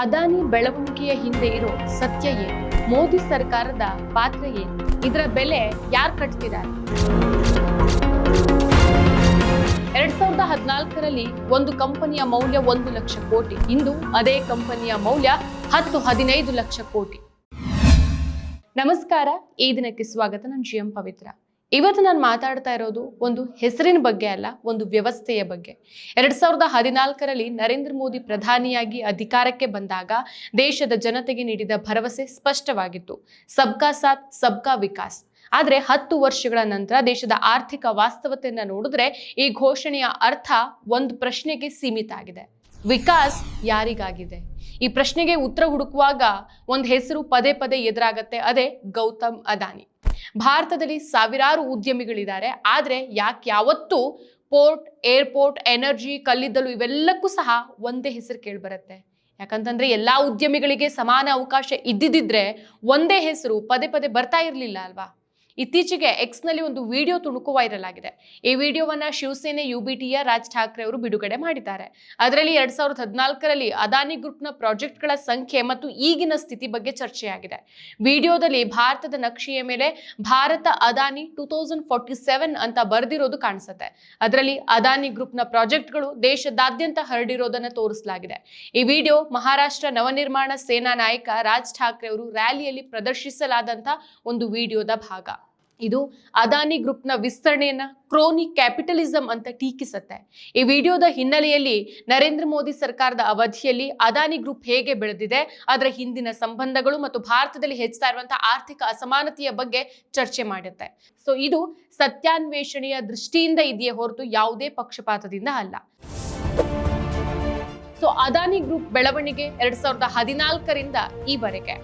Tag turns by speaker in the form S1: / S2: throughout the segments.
S1: ಅದಾನಿ ಬೆಳವಣಿಗೆಯ ಹಿಂದೆ ಇರೋ ಸತ್ಯ ಏನು? ಮೋದಿ ಸರ್ಕಾರದ ಪಾತ್ರ ಏನು? ಇದರ ಬೆಲೆ ಯಾರು ಕಟ್ತಿದ್ದಾರೆ? ಎರಡ್ ಸಾವಿರದ ಹದಿನಾಲ್ಕರಲ್ಲಿ ಒಂದು ಕಂಪನಿಯ ಮೌಲ್ಯ ಒಂದು ಲಕ್ಷ ಕೋಟಿ. ಇಂದು ಅದೇ ಕಂಪನಿಯ ಮೌಲ್ಯ ಹತ್ತು ಹದಿನೈದು ಲಕ್ಷ ಕೋಟಿ. ನಮಸ್ಕಾರ, ಈ ದಿನಕ್ಕೆ ಸ್ವಾಗತ. ನಾನು ಜಿ ಎಂ ಪವಿತ್ರ. ಇವತ್ತು ನಾನು ಮಾತಾಡ್ತಾ ಇರೋದು ಒಂದು ಹೆಸರಿನ ಬಗ್ಗೆ ಅಲ್ಲ, ಒಂದು ವ್ಯವಸ್ಥೆಯ ಬಗ್ಗೆ. ಎರಡ್ ಸಾವಿರದ ಹದಿನಾಲ್ಕರಲ್ಲಿ ನರೇಂದ್ರ ಮೋದಿ ಪ್ರಧಾನಿಯಾಗಿ ಅಧಿಕಾರಕ್ಕೆ ಬಂದಾಗ ದೇಶದ ಜನತೆಗೆ ನೀಡಿದ ಭರವಸೆ ಸ್ಪಷ್ಟವಾಗಿತ್ತು. ಸಬ್ಕಾ ಸಾಥ್, ಸಬ್ಕಾ ವಿಕಾಸ್. ಆದರೆ ಹತ್ತು ವರ್ಷಗಳ ನಂತರ ದೇಶದ ಆರ್ಥಿಕ ವಾಸ್ತವತೆಯನ್ನ ನೋಡಿದ್ರೆ ಈ ಘೋಷಣೆಯ ಅರ್ಥ ಒಂದು ಪ್ರಶ್ನೆಗೆ ಸೀಮಿತ ಆಗಿದೆ. ವಿಕಾಸ್ ಯಾರಿಗಾಗಿದೆ? ಈ ಪ್ರಶ್ನೆಗೆ ಉತ್ತರ ಹುಡುಕುವಾಗ ಒಂದು ಹೆಸರು ಪದೇ ಪದೇ ಎದುರಾಗತ್ತೆ, ಅದೇ ಗೌತಮ್ ಅದಾನಿ. ಭಾರತದಲ್ಲಿ ಸಾವಿರಾರು ಉದ್ಯಮಿಗಳಿದ್ದಾರೆ. ಆದರೆ ಯಾಕೆ ಯಾವತ್ತೂ ಪೋರ್ಟ್ ಏರ್ಪೋರ್ಟ್ ಎನರ್ಜಿ ಕಲ್ಲಿದ್ದಲು ಇವೆಲ್ಲಕ್ಕೂ ಸಹ ಒಂದೇ ಹೆಸರು ಕೇಳಿಬರುತ್ತೆ. ಯಾಕಂತಂದ್ರೆ ಎಲ್ಲಾ ಉದ್ಯಮಿಗಳಿಗೆ ಸಮಾನ ಅವಕಾಶ ಇದ್ದಿದ್ದಿದ್ರೆ ಒಂದೇ ಹೆಸರು ಪದೇ ಪದೇ ಬರ್ತಾ ಇರಲಿಲ್ಲ ಅಲ್ವಾ? ಇತ್ತೀಚೆಗೆ ಎಕ್ಸ್ನಲ್ಲಿ ಒಂದು ವಿಡಿಯೋ ತುಣುಕು ವೈರಲ್ ಆಗಿದೆ. ಈ ವಿಡಿಯೋವನ್ನ ಶಿವಸೇನೆ ಯುಬಿಟಿಯ ರಾಜ್ ಠಾಕ್ರೆ ಅವರು ಬಿಡುಗಡೆ ಮಾಡಿದ್ದಾರೆ. ಅದರಲ್ಲಿ ಎರಡ್ ಸಾವಿರದ ಹದಿನಾಲ್ಕರಲ್ಲಿ ಅದಾನಿ ಗ್ರೂಪ್ನ ಪ್ರಾಜೆಕ್ಟ್ಗಳ ಸಂಖ್ಯೆ ಮತ್ತು ಈಗಿನ ಸ್ಥಿತಿ ಬಗ್ಗೆ ಚರ್ಚೆಯಾಗಿದೆ. ವಿಡಿಯೋದಲ್ಲಿ ಭಾರತದ ನಕ್ಷೆಯ ಮೇಲೆ Bharat Adani two thousand forty seven ಅಂತ ಬರೆದಿರೋದು ಕಾಣಿಸುತ್ತೆ. ಅದರಲ್ಲಿ ಅದಾನಿ ಗ್ರೂಪ್ನ ಪ್ರಾಜೆಕ್ಟ್ಗಳು ದೇಶದಾದ್ಯಂತ ಹರಡಿರೋದನ್ನ ತೋರಿಸಲಾಗಿದೆ. ಈ ವಿಡಿಯೋ ಮಹಾರಾಷ್ಟ್ರ ನವನಿರ್ಮಾಣ ಸೇನಾ ನಾಯಕ ರಾಜ್ ಠಾಕ್ರೆ ಅವರು ರ್ಯಾಲಿಯಲ್ಲಿ ಪ್ರದರ್ಶಿಸಲಾದಂತ ಒಂದು ವಿಡಿಯೋದ ಭಾಗ. ಇದು ಅದಾನಿ ಗ್ರೂಪ್ನ ವಿಸ್ತರಣೆಯನ್ನ ಕ್ರೋನಿ ಕ್ಯಾಪಿಟಲಿಸಂ ಅಂತ ಟೀಕಿಸುತ್ತೆ. ಈ ವಿಡಿಯೋದ ಹಿನ್ನೆಲೆಯಲ್ಲಿ ನರೇಂದ್ರ ಮೋದಿ ಸರ್ಕಾರದ ಅವಧಿಯಲ್ಲಿ ಅದಾನಿ ಗ್ರೂಪ್ ಹೇಗೆ ಬೆಳೆದಿದೆ, ಅದರ ಹಿಂದಿನ ಸಂಬಂಧಗಳು ಮತ್ತು ಭಾರತದಲ್ಲಿ ಹೆಚ್ಚುತ್ತಾ ಇರುವಂತಹ ಆರ್ಥಿಕ ಅಸಮಾನತೆಯ ಬಗ್ಗೆ ಚರ್ಚೆ ಮಾಡುತ್ತೆ. ಸೊ ಇದು ಸತ್ಯಾನ್ವೇಷಣೆಯ ದೃಷ್ಟಿಯಿಂದ ಇದೆಯೇ ಹೊರತು ಯಾವುದೇ ಪಕ್ಷಪಾತದಿಂದ ಅಲ್ಲ. ಸೊ ಅದಾನಿ ಗ್ರೂಪ್ ಬೆಳವಣಿಗೆ ಎರಡ್ ಸಾವಿರದ ಹದಿನಾಲ್ಕರಿಂದ ಈವರೆಗೆ.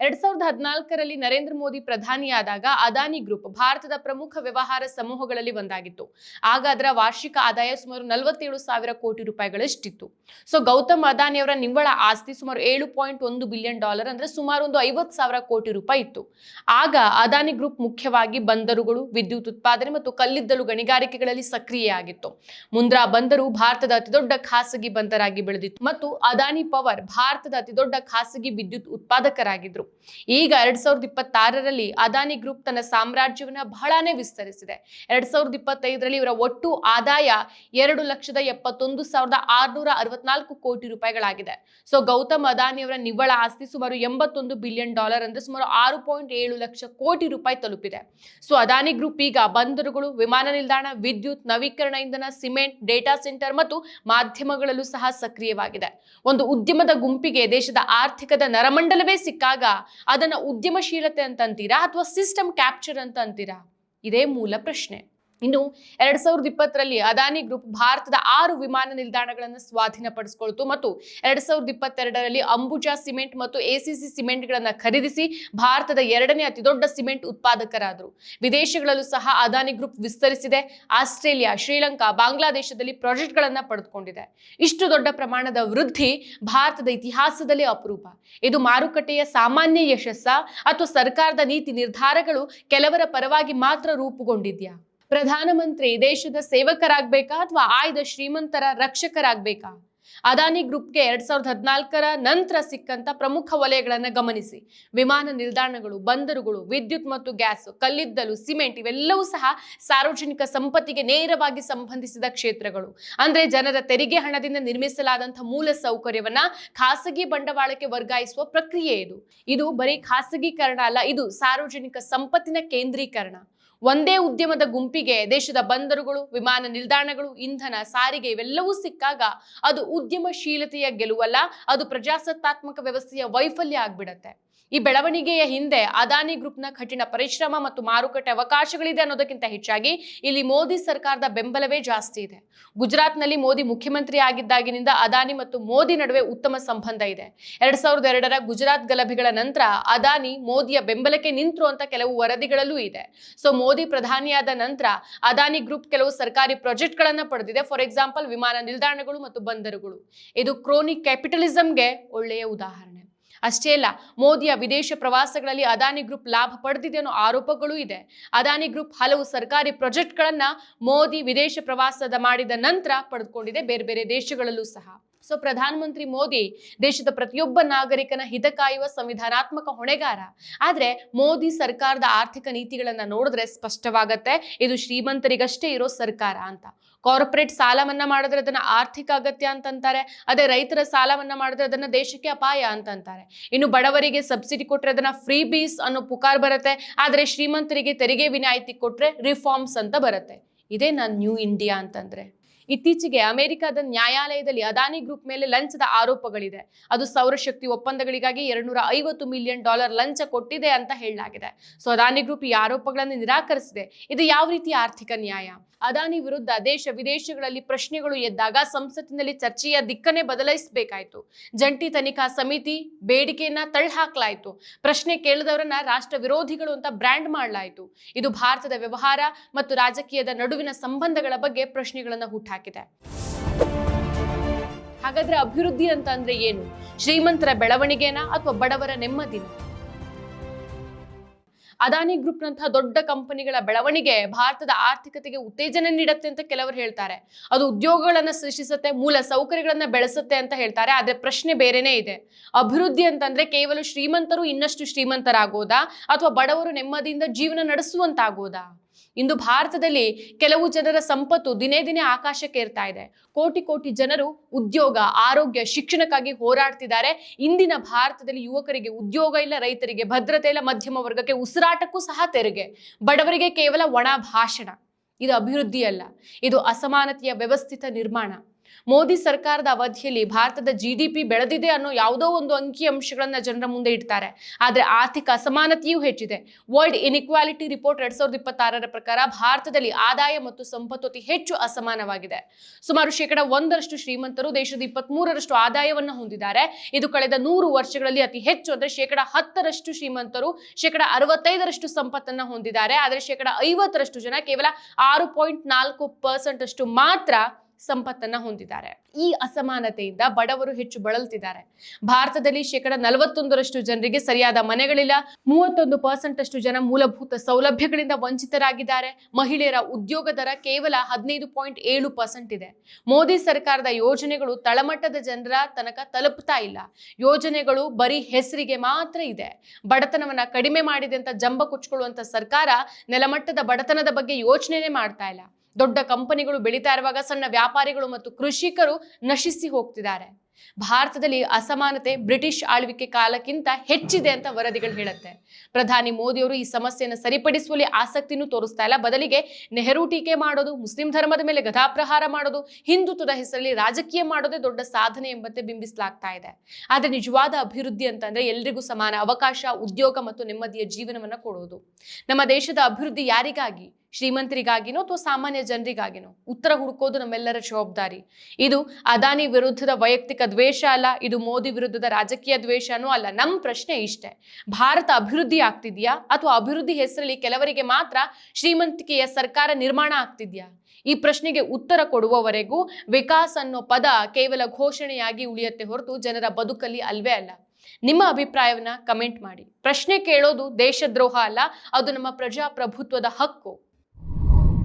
S1: ಎರಡ್ ಸಾವಿರದ ಹದಿನಾಲ್ಕರಲ್ಲಿ ನರೇಂದ್ರ ಮೋದಿ ಪ್ರಧಾನಿಯಾದಾಗ ಅದಾನಿ ಗ್ರೂಪ್ ಭಾರತದ ಪ್ರಮುಖ ವ್ಯವಹಾರ ಸಮೂಹಗಳಲ್ಲಿ ಒಂದಾಗಿತ್ತು. ಆಗ ಅದರ ವಾರ್ಷಿಕ ಆದಾಯ ಸುಮಾರು ನಲವತ್ತೇಳು ಸಾವಿರ ಕೋಟಿ ರೂಪಾಯಿಗಳಷ್ಟಿತ್ತು. ಸೊ ಗೌತಮ್ ಅದಾನಿ ಅವರ ನಿವ್ವಳ ಆಸ್ತಿ ಸುಮಾರು ಏಳು ಪಾಯಿಂಟ್ ಒಂದು ಬಿಲಿಯನ್ ಡಾಲರ್ ಅಂದ್ರೆ ಸುಮಾರು ಒಂದು ಐವತ್ತು ಸಾವಿರ ಕೋಟಿ ರೂಪಾಯಿ ಇತ್ತು. ಆಗ ಅದಾನಿ ಗ್ರೂಪ್ ಮುಖ್ಯವಾಗಿ ಬಂದರುಗಳು, ವಿದ್ಯುತ್ ಉತ್ಪಾದನೆ ಮತ್ತು ಕಲ್ಲಿದ್ದಲು ಗಣಿಗಾರಿಕೆಗಳಲ್ಲಿ ಸಕ್ರಿಯ ಆಗಿತ್ತು ಮುಂದ್ರಾ ಬಂದರು, ಭಾರತದ ಅತಿದೊಡ್ಡ ಖಾಸಗಿ ಬಂದರಾಗಿ ಬೆಳೆದಿತ್ತು. ಮತ್ತು ಅದಾನಿ ಪವರ್ ಭಾರತದ ಅತಿದೊಡ್ಡ ಖಾಸಗಿ ವಿದ್ಯುತ್ ಉತ್ಪಾದಕರಾಗಿದ್ರು. ಈಗ ಎರಡ್ ಸಾವಿರದ ಇಪ್ಪತ್ತಾರರಲ್ಲಿ ಅದಾನಿ ಗ್ರೂಪ್ ತನ್ನ ಸಾಮ್ರಾಜ್ಯವನ್ನ ಬಹಳಾನೇ ವಿಸ್ತರಿಸಿದೆ. ಎರಡ್ ಸಾವಿರದ ಇಪ್ಪತ್ತೈದರಲ್ಲಿ ಇವರ ಒಟ್ಟು ಆದಾಯ ಎರಡು ಲಕ್ಷದ ಎಪ್ಪತ್ತೊಂದು ಸಾವಿರದ ಆರ್ನೂರ ಅರವತ್ನಾಲ್ಕು ಕೋಟಿ ರೂಪಾಯಿಗಳಾಗಿದೆ. ಸೊ ಗೌತಮ್ ಅದಾನಿ ಅವರ ನಿವ್ವಳ ಆಸ್ತಿ ಸುಮಾರು ಎಂಬತ್ತೊಂದು ಬಿಲಿಯನ್ ಡಾಲರ್ ಅಂದ್ರೆ ಸುಮಾರು ಆರು ಪಾಯಿಂಟ್ ಏಳು ಲಕ್ಷ ಕೋಟಿ ರೂಪಾಯಿ ತಲುಪಿದೆ. ಸೊ ಅದಾನಿ ಗ್ರೂಪ್ ಈಗ ಬಂದರುಗಳು, ವಿಮಾನ ನಿಲ್ದಾಣ, ವಿದ್ಯುತ್, ನವೀಕರಣ ಇಂಧನ, ಸಿಮೆಂಟ್, ಡೇಟಾ ಸೆಂಟರ್ ಮತ್ತು ಮಾಧ್ಯಮಗಳಲ್ಲೂ ಸಹ ಸಕ್ರಿಯವಾಗಿದೆ. ಒಂದು ಉದ್ಯಮದ ಗುಂಪಿಗೆ ದೇಶದ ಆರ್ಥಿಕದ ನರಮಂಡಲವೇ ಸಿಕ್ಕಾಗ ಅದನ್ನ ಉದ್ಯಮಶೀಲತೆ ಅಂತ ಅಂತೀರಾ ಅಥವಾ ಸಿಸ್ಟಮ್ ಕ್ಯಾಪ್ಚರ್ ಅಂತ ಅಂತೀರಾ? ಇದೇ ಮೂಲ ಪ್ರಶ್ನೆ. ಇನ್ನು ಎರಡ್ ಸಾವಿರದ ಇಪ್ಪತ್ತರಲ್ಲಿ ಅದಾನಿ ಗ್ರೂಪ್ ಭಾರತದ ಆರು ವಿಮಾನ ನಿಲ್ದಾಣಗಳನ್ನು ಸ್ವಾಧೀನಪಡಿಸಿಕೊಳ್ತು ಮತ್ತು ಎರಡ್ ಸಾವಿರದ ಇಪ್ಪತ್ತೆರಡರಲ್ಲಿ ಅಂಬುಜಾ ಸಿಮೆಂಟ್ ಮತ್ತು ಎಸಿಸಿ ಸಿಮೆಂಟ್ಗಳನ್ನು ಖರೀದಿಸಿ ಭಾರತದ ಎರಡನೇ ಅತಿದೊಡ್ಡ ಸಿಮೆಂಟ್ ಉತ್ಪಾದಕರಾದರು. ವಿದೇಶಗಳಲ್ಲೂ ಸಹ ಅದಾನಿ ಗ್ರೂಪ್ ವಿಸ್ತರಿಸಿದೆ. ಆಸ್ಟ್ರೇಲಿಯಾ, ಶ್ರೀಲಂಕಾ, ಬಾಂಗ್ಲಾದೇಶದಲ್ಲಿ ಪ್ರಾಜೆಕ್ಟ್ಗಳನ್ನು ಪಡೆದುಕೊಂಡಿದೆ. ಇಷ್ಟು ದೊಡ್ಡ ಪ್ರಮಾಣದ ವೃದ್ಧಿ ಭಾರತದ ಇತಿಹಾಸದಲ್ಲೇ ಅಪರೂಪ. ಇದು ಮಾರುಕಟ್ಟೆಯ ಸಾಮಾನ್ಯ ಯಶಸ್ಸ ಅಥವಾ ಸರ್ಕಾರದ ನೀತಿ ನಿರ್ಧಾರಗಳು ಕೆಲವರ ಪರವಾಗಿ ಮಾತ್ರ ರೂಪುಗೊಂಡಿದ್ಯಾ? ಪ್ರಧಾನಮಂತ್ರಿ ದೇಶದ ಸೇವಕರಾಗಬೇಕಾ ಅಥವಾ ಆಯ್ದ ಶ್ರೀಮಂತರ ರಕ್ಷಕರಾಗಬೇಕಾ? ಅದಾನಿ ಗ್ರೂಪ್ಗೆ ಎರಡ್ ಸಾವಿರದ ಹದಿನಾಲ್ಕರ ನಂತರ ಸಿಕ್ಕಂತ ಪ್ರಮುಖ ವಲಯಗಳನ್ನ ಗಮನಿಸಿ. ವಿಮಾನ ನಿಲ್ದಾಣಗಳು, ಬಂದರುಗಳು, ವಿದ್ಯುತ್ ಮತ್ತು ಗ್ಯಾಸ್, ಕಲ್ಲಿದ್ದಲು, ಸಿಮೆಂಟ್ ಇವೆಲ್ಲವೂ ಸಹ ಸಾರ್ವಜನಿಕ ಸಂಪತ್ತಿಗೆ ನೇರವಾಗಿ ಸಂಬಂಧಿಸಿದ ಕ್ಷೇತ್ರಗಳು. ಅಂದ್ರೆ ಜನರ ತೆರಿಗೆ ಹಣದಿಂದ ನಿರ್ಮಿಸಲಾದಂತಹ ಮೂಲ ಸೌಕರ್ಯವನ್ನ ಖಾಸಗಿ ಬಂಡವಾಳಕ್ಕೆ ವರ್ಗಾಯಿಸುವ ಪ್ರಕ್ರಿಯೆ ಇದು. ಇದು ಬರೀ ಖಾಸಗೀಕರಣ ಅಲ್ಲ, ಇದು ಸಾರ್ವಜನಿಕ ಸಂಪತ್ತಿನ ಕೇಂದ್ರೀಕರಣ. ಒಂದೇ ಉದ್ಯಮದ ಗುಂಪಿಗೆ ದೇಶದ ಬಂದರುಗಳು, ವಿಮಾನ ನಿಲ್ದಾಣಗಳು, ಇಂಧನ, ಸಾರಿಗೆ ಇವೆಲ್ಲವೂ ಸಿಕ್ಕಾಗ ಅದು ಉದ್ಯಮಶೀಲತೆಯ ಗೆಲುವಲ್ಲ, ಅದು ಪ್ರಜಾಸತ್ತಾತ್ಮಕ ವ್ಯವಸ್ಥೆಯ ವೈಫಲ್ಯ ಆಗ್ಬಿಡತ್ತೆ. ಈ ಬೆಳವಣಿಗೆಯ ಹಿಂದೆ ಅದಾನಿ ಗ್ರೂಪ್ನ ಕಠಿಣ ಪರಿಶ್ರಮ ಮತ್ತು ಮಾರುಕಟ್ಟೆ ಅವಕಾಶಗಳಿದೆ ಅನ್ನೋದಕ್ಕಿಂತ ಹೆಚ್ಚಾಗಿ ಇಲ್ಲಿ ಮೋದಿ ಸರ್ಕಾರದ ಬೆಂಬಲವೇ ಜಾಸ್ತಿ ಇದೆ. ಗುಜರಾತ್ನಲ್ಲಿ ಮೋದಿ ಮುಖ್ಯಮಂತ್ರಿ ಆಗಿದ್ದಾಗಿನಿಂದ ಅದಾನಿ ಮತ್ತು ಮೋದಿ ನಡುವೆ ಉತ್ತಮ ಸಂಬಂಧ ಇದೆ. ಎರಡ್ ಸಾವಿರದ ಎರಡರ ಗುಜರಾತ್ ಗಲಭೆಗಳ ನಂತರ ಅದಾನಿ ಮೋದಿಯ ಬೆಂಬಲಕ್ಕೆ ನಿಂತರು ಅಂತ ಕೆಲವು ವರದಿಗಳಲ್ಲೂ ಇದೆ. ಸೊ, ಮೋದಿ ಪ್ರಧಾನಿಯಾದ ನಂತರ ಅದಾನಿ ಗ್ರೂಪ್ ಕೆಲವು ಸರ್ಕಾರಿ ಪ್ರಾಜೆಕ್ಟ್ಗಳನ್ನ ಪಡೆದಿದೆ. ಫಾರ್ ಎಕ್ಸಾಂಪಲ್ ವಿಮಾನ ನಿಲ್ದಾಣಗಳು ಮತ್ತು ಬಂದರುಗಳು. ಇದು ಕ್ರೋನಿ ಕ್ಯಾಪಿಟಲಿಸಂಗೆ ಒಳ್ಳೆಯ ಉದಾಹರಣೆ. ಅಷ್ಟೇ ಅಲ್ಲ, ಮೋದಿಯ ವಿದೇಶ ಪ್ರವಾಸಗಳಲ್ಲಿ ಅದಾನಿ ಗ್ರೂಪ್ ಲಾಭ ಪಡೆದಿದೆ ಅನ್ನೋ ಆರೋಪಗಳು ಇದೆ. ಅದಾನಿ ಗ್ರೂಪ್ ಹಲವು ಸರ್ಕಾರಿ ಪ್ರಾಜೆಕ್ಟ್ಗಳನ್ನ ಮೋದಿ ವಿದೇಶ ಪ್ರವಾಸದ ಮಾಡಿದ ನಂತರ ಪಡೆದುಕೊಂಡಿದೆ, ಬೇರೆ ಬೇರೆ ದೇಶಗಳಲ್ಲೂ ಸಹ. ಸೊ ಪ್ರಧಾನಮಂತ್ರಿ ಮೋದಿ ದೇಶದ ಪ್ರತಿಯೊಬ್ಬ ನಾಗರಿಕನ ಹಿತ ಕಾಯುವ ಸಂವಿಧಾನಾತ್ಮಕ ಹೊಣೆಗಾರ. ಆದರೆ ಮೋದಿ ಸರ್ಕಾರದ ಆರ್ಥಿಕ ನೀತಿಗಳನ್ನು ನೋಡಿದ್ರೆ ಸ್ಪಷ್ಟವಾಗತ್ತೆ, ಇದು ಶ್ರೀಮಂತರಿಗಷ್ಟೇ ಇರೋ ಸರ್ಕಾರ ಅಂತ. ಕಾರ್ಪೊರೇಟ್ ಸಾಲ ಮನ್ನಾ ಮಾಡಿದ್ರೆ ಅದನ್ನ ಆರ್ಥಿಕ ಅಗತ್ಯ ಅಂತಂತಾರೆ, ಅದೇ ರೈತರ ಸಾಲ ಮನ್ನಾ ಮಾಡಿದ್ರೆ ಅದನ್ನ ದೇಶಕ್ಕೆ ಅಪಾಯ ಅಂತಂತಾರೆ. ಇನ್ನು ಬಡವರಿಗೆ ಸಬ್ಸಿಡಿ ಕೊಟ್ರೆ ಅದನ್ನ ಫ್ರೀ ಬೀಸ್ ಅನ್ನೋ ಪುಕಾರ್ ಬರುತ್ತೆ, ಆದ್ರೆ ಶ್ರೀಮಂತರಿಗೆ ತೆರಿಗೆ ವಿನಾಯಿತಿ ಕೊಟ್ರೆ ರಿಫಾರ್ಮ್ಸ್ ಅಂತ ಬರುತ್ತೆ. ಇದೇ ನಾನು ನ್ಯೂ ಇಂಡಿಯಾ ಅಂತಂದ್ರೆ. ಇತ್ತೀಚೆಗೆ ಅಮೆರಿಕದ ನ್ಯಾಯಾಲಯದಲ್ಲಿ ಅದಾನಿ ಗ್ರೂಪ್ ಮೇಲೆ ಲಂಚದ ಆರೋಪಗಳಿದೆ. ಅದು ಸೌರಶಕ್ತಿ ಒಪ್ಪಂದಗಳಿಗಾಗಿ ಎರಡ್ನೂರ ಐವತ್ತು ಮಿಲಿಯನ್ ಡಾಲರ್ ಲಂಚ ಕೊಟ್ಟಿದೆ ಅಂತ ಹೇಳಲಾಗಿದೆ. ಸೊ, ಅದಾನಿ ಗ್ರೂಪ್ ಈ ಆರೋಪಗಳನ್ನು ನಿರಾಕರಿಸಿದೆ. ಇದು ಯಾವ ರೀತಿ ಆರ್ಥಿಕ ನ್ಯಾಯ? ಅದಾನಿ ವಿರುದ್ಧ ದೇಶ ವಿದೇಶಗಳಲ್ಲಿ ಪ್ರಶ್ನೆಗಳು ಎದ್ದಾಗ ಸಂಸತ್ತಿನಲ್ಲಿ ಚರ್ಚೆಯ ದಿಕ್ಕನ್ನೇ ಬದಲಾಯಿಸಬೇಕಾಯಿತು. ಜಂಟಿ ತನಿಖಾ ಸಮಿತಿ ಬೇಡಿಕೆಯನ್ನ ತಳ್ಳಹಾಕಲಾಯಿತು. ಪ್ರಶ್ನೆ ಕೇಳಿದವರನ್ನ ರಾಷ್ಟ್ರ ವಿರೋಧಿಗಳು ಅಂತ ಬ್ರ್ಯಾಂಡ್ ಮಾಡಲಾಯಿತು. ಇದು ಭಾರತದ ವ್ಯವಹಾರ ಮತ್ತು ರಾಜಕೀಯದ ನಡುವಿನ ಸಂಬಂಧಗಳ ಬಗ್ಗೆ ಪ್ರಶ್ನೆಗಳನ್ನು ಹುಟ್ಟಾಕಿದೆ ಹಾಗಾದ್ರೆ ಅಭಿವೃದ್ಧಿ ಅಂತ ಅಂದ್ರೆ ಏನು? ಶ್ರೀಮಂತರ ಬೆಳವಣಿಗೆನಾ ಅಥವಾ ಬಡವರ ನೆಮ್ಮದಿನ? ಅದಾನಿ ಗ್ರೂಪ್ ನಂತಹ ದೊಡ್ಡ ಕಂಪನಿಗಳ ಬೆಳವಣಿಗೆ ಭಾರತದ ಆರ್ಥಿಕತೆಗೆ ಉತ್ತೇಜನ ನೀಡುತ್ತೆ ಅಂತ ಕೆಲವರು ಹೇಳ್ತಾರೆ. ಅದು ಉದ್ಯೋಗಗಳನ್ನ ಸೃಷ್ಟಿಸುತ್ತೆ, ಮೂಲ ಸೌಕರ್ಯಗಳನ್ನ ಬೆಳೆಸುತ್ತೆ ಅಂತ ಹೇಳ್ತಾರೆ. ಆದ್ರೆ ಪ್ರಶ್ನೆ ಬೇರೆನೇ ಇದೆ. ಅಭಿವೃದ್ಧಿ ಅಂತಂದ್ರೆ ಕೇವಲ ಶ್ರೀಮಂತರು ಇನ್ನಷ್ಟು ಶ್ರೀಮಂತರಾಗೋದಾ? ಅಥವಾ ಬಡವರು ನೆಮ್ಮದಿಯಿಂದ ಜೀವನ ನಡೆಸುವಂತಾಗೋದಾ? ಇಂದು ಭಾರತದಲ್ಲಿ ಕೆಲವು ಜನರ ಸಂಪತ್ತು ದಿನೇ ದಿನೇ ಆಕಾಶಕ್ಕೆ ಏರ್ತಾ ಇದೆ. ಕೋಟಿ ಕೋಟಿ ಜನರು ಉದ್ಯೋಗ, ಆರೋಗ್ಯ, ಶಿಕ್ಷಣಕ್ಕಾಗಿ ಹೋರಾಡ್ತಿದ್ದಾರೆ. ಇಂದಿನ ಭಾರತದಲ್ಲಿ ಯುವಕರಿಗೆ ಉದ್ಯೋಗ ಇಲ್ಲ, ರೈತರಿಗೆ ಭದ್ರತೆ ಇಲ್ಲ, ಮಧ್ಯಮ ವರ್ಗಕ್ಕೆ ಉಸಿರಾಟಕ್ಕೂ ಸಹ ತೆರಿಗೆ. ಬಡವರಿಗೆ ಕೇವಲ ಒಣ ಭಾಷಣ. ಇದು ಅಭಿವೃದ್ಧಿಯಲ್ಲ. ಇದು ಅಸಮಾನತೆಯ ವ್ಯವಸ್ಥಿತ ನಿರ್ಮಾಣ. ಮೋದಿ ಸರ್ಕಾರದ ಅವಧಿಯಲ್ಲಿ ಭಾರತದ ಜಿ ಡಿ ಪಿ ಬೆಳೆದಿದೆ ಅನ್ನೋ ಯಾವುದೋ ಒಂದು ಅಂಕಿ ಅಂಶಗಳನ್ನ ಜನರ ಮುಂದೆ ಇಡ್ತಾರೆ. ಆದ್ರೆ ಆರ್ಥಿಕ ಅಸಮಾನತೆಯೂ ಹೆಚ್ಚಿದೆ. ವರ್ಲ್ಡ್ ಇನ್ಇಕ್ವಾಲಿಟಿ ರಿಪೋರ್ಟ್ ಎರಡ್ ಸಾವಿರದ ಇಪ್ಪತ್ತಾರರ ಪ್ರಕಾರ ಭಾರತದಲ್ಲಿ ಆದಾಯ ಮತ್ತು ಸಂಪತ್ತು ಅತಿ ಹೆಚ್ಚು ಅಸಮಾನವಾಗಿದೆ. ಸುಮಾರು ಶೇಕಡ ಒಂದರಷ್ಟು ಶ್ರೀಮಂತರು ದೇಶದ ಇಪ್ಪತ್ತ್ ಮೂರರಷ್ಟು ಆದಾಯವನ್ನು ಹೊಂದಿದ್ದಾರೆ. ಇದು ಕಳೆದ ನೂರು ವರ್ಷಗಳಲ್ಲಿ ಅತಿ ಹೆಚ್ಚು ಅಂದ್ರೆ ಶೇಕಡ ಹತ್ತರಷ್ಟು ಶ್ರೀಮಂತರು, ಶೇಕಡ ಅರವತ್ತೈದರಷ್ಟು ಸಂಪತ್ತನ್ನು ಹೊಂದಿದ್ದಾರೆ. ಆದರೆ ಶೇಕಡ ಐವತ್ತರಷ್ಟು ಜನ ಕೇವಲ ಆರು ಪಾಯಿಂಟ್ ನಾಲ್ಕು ಪರ್ಸೆಂಟ್ ಅಷ್ಟು ಮಾತ್ರ ಸಂಪತ್ತನ್ನ ಹೊಂದಿದ್ದಾರೆ. ಈ ಅಸಮಾನತೆಯಿಂದ ಬಡವರು ಹೆಚ್ಚು ಬಳಲ್ತಿದ್ದಾರೆ. ಭಾರತದಲ್ಲಿ ಶೇಕಡ ನಲವತ್ತೊಂದರಷ್ಟು ಜನರಿಗೆ ಸರಿಯಾದ ಮನೆಗಳಿಲ್ಲ. ಮೂವತ್ತೊಂದು ಪರ್ಸೆಂಟ್ ಅಷ್ಟು ಜನ ಮೂಲಭೂತ ಸೌಲಭ್ಯಗಳಿಂದ ವಂಚಿತರಾಗಿದ್ದಾರೆ. ಮಹಿಳೆಯರ ಉದ್ಯೋಗ ದರ ಕೇವಲ ಹದಿನೈದು ಪಾಯಿಂಟ್ ಏಳು ಪರ್ಸೆಂಟ್ ಇದೆ. ಮೋದಿ ಸರ್ಕಾರದ ಯೋಜನೆಗಳು ತಳಮಟ್ಟದ ಜನರ ತನಕ ತಲುಪ್ತಾ ಇಲ್ಲ. ಯೋಜನೆಗಳು ಬರೀ ಹೆಸರಿಗೆ ಮಾತ್ರ ಇದೆ. ಬಡತನವನ್ನ ಕಡಿಮೆ ಮಾಡಿದೆ ಅಂತ ಜಂಬ ಕುಚ್ಚಿಕೊಳ್ಳುವಂತ ಸರ್ಕಾರ ನೆಲಮಟ್ಟದ ಬಡತನದ ಬಗ್ಗೆ ಯೋಚನೆನೇ ಮಾಡ್ತಾ ಇಲ್ಲ. ದೊಡ್ಡ ಕಂಪನಿಗಳು ಬೆಳೀತಾ ಇರುವಾಗ ಸಣ್ಣ ವ್ಯಾಪಾರಿಗಳು ಮತ್ತು ಕೃಷಿಕರು ನಶಿಸಿ ಹೋಗ್ತಿದ್ದಾರೆ. ಭಾರತದಲ್ಲಿ ಅಸಮಾನತೆ, ಬ್ರಿಟಿಷ್ ಆಳ್ವಿಕೆ ಕಾಲಕ್ಕಿಂತ ಹೆಚ್ಚಿದೆ ಅಂತ ವರದಿಗಳು ಹೇಳುತ್ತೆ. ಪ್ರಧಾನಿ ಮೋದಿಯವರು ಈ ಸಮಸ್ಯೆಯನ್ನು ಸರಿಪಡಿಸುವಲ್ಲಿ ಆಸಕ್ತಿನೂ ತೋರಿಸ್ತಾ ಇಲ್ಲ. ಬದಲಿಗೆ ನೆಹರು ಟೀಕೆ ಮಾಡೋದು, ಮುಸ್ಲಿಂ ಧರ್ಮದ ಮೇಲೆ ಗದಾಪ್ರಹಾರ ಮಾಡೋದು, ಹಿಂದುತ್ವದ ಹೆಸರಲ್ಲಿ ರಾಜಕೀಯ ಮಾಡೋದೇ ದೊಡ್ಡ ಸಾಧನೆ ಎಂಬಂತೆ ಬಿಂಬಿಸಲಾಗ್ತಾ ಇದೆ. ಆದರೆ ನಿಜವಾದ ಅಭಿವೃದ್ಧಿ ಅಂತಂದ್ರೆ ಎಲ್ರಿಗೂ ಸಮಾನ ಅವಕಾಶ, ಉದ್ಯೋಗ ಮತ್ತು ನೆಮ್ಮದಿಯ ಜೀವನವನ್ನ ಕೊಡುವುದು ನಮ್ಮ ದೇಶದ ಅಭಿವೃದ್ಧಿ ಯಾರಿಗಾಗಿ? ಶ್ರೀಮಂತರಿಗಾಗಿನೋ ಅಥವಾ ಸಾಮಾನ್ಯ ಜನರಿಗಾಗಿನೋ? ಉತ್ತರ ಹುಡುಕೋದು ನಮ್ಮೆಲ್ಲರ ಜವಾಬ್ದಾರಿ. ಇದು ಅದಾನಿ ವಿರುದ್ಧದ ವೈಯಕ್ತಿಕ ದ್ವೇಷ ಅಲ್ಲ, ಇದು ಮೋದಿ ವಿರುದ್ಧದ ರಾಜಕೀಯ ದ್ವೇಷನೂ ಅಲ್ಲ ನಮ್ಮ ಪ್ರಶ್ನೆ ಇಷ್ಟೇ. ಭಾರತ ಅಭಿವೃದ್ಧಿ ಆಗ್ತಿದ್ಯಾ? ಅಥವಾ ಅಭಿವೃದ್ಧಿ ಹೆಸರಲ್ಲಿ ಕೆಲವರಿಗೆ ಮಾತ್ರ ಶ್ರೀಮಂತಿಕೆಯ ಸರ್ಕಾರ ನಿರ್ಮಾಣ ಆಗ್ತಿದ್ಯಾ? ಈ ಪ್ರಶ್ನೆಗೆ ಉತ್ತರ ಕೊಡುವವರೆಗೂ ವಿಕಾಸ್ ಅನ್ನೋ ಪದ ಕೇವಲ ಘೋಷಣೆಯಾಗಿ ಉಳಿಯುತ್ತೆ ಹೊರತು ಜನರ ಬದುಕಲ್ಲಿ ಅಲ್ವೇ ಅಲ್ಲ. ನಿಮ್ಮ ಅಭಿಪ್ರಾಯವನ್ನ ಕಮೆಂಟ್ ಮಾಡಿ. ಪ್ರಶ್ನೆ ಕೇಳೋದು ದೇಶದ್ರೋಹ ಅಲ್ಲ, ಅದು ನಮ್ಮ ಪ್ರಜಾಪ್ರಭುತ್ವದ ಹಕ್ಕು.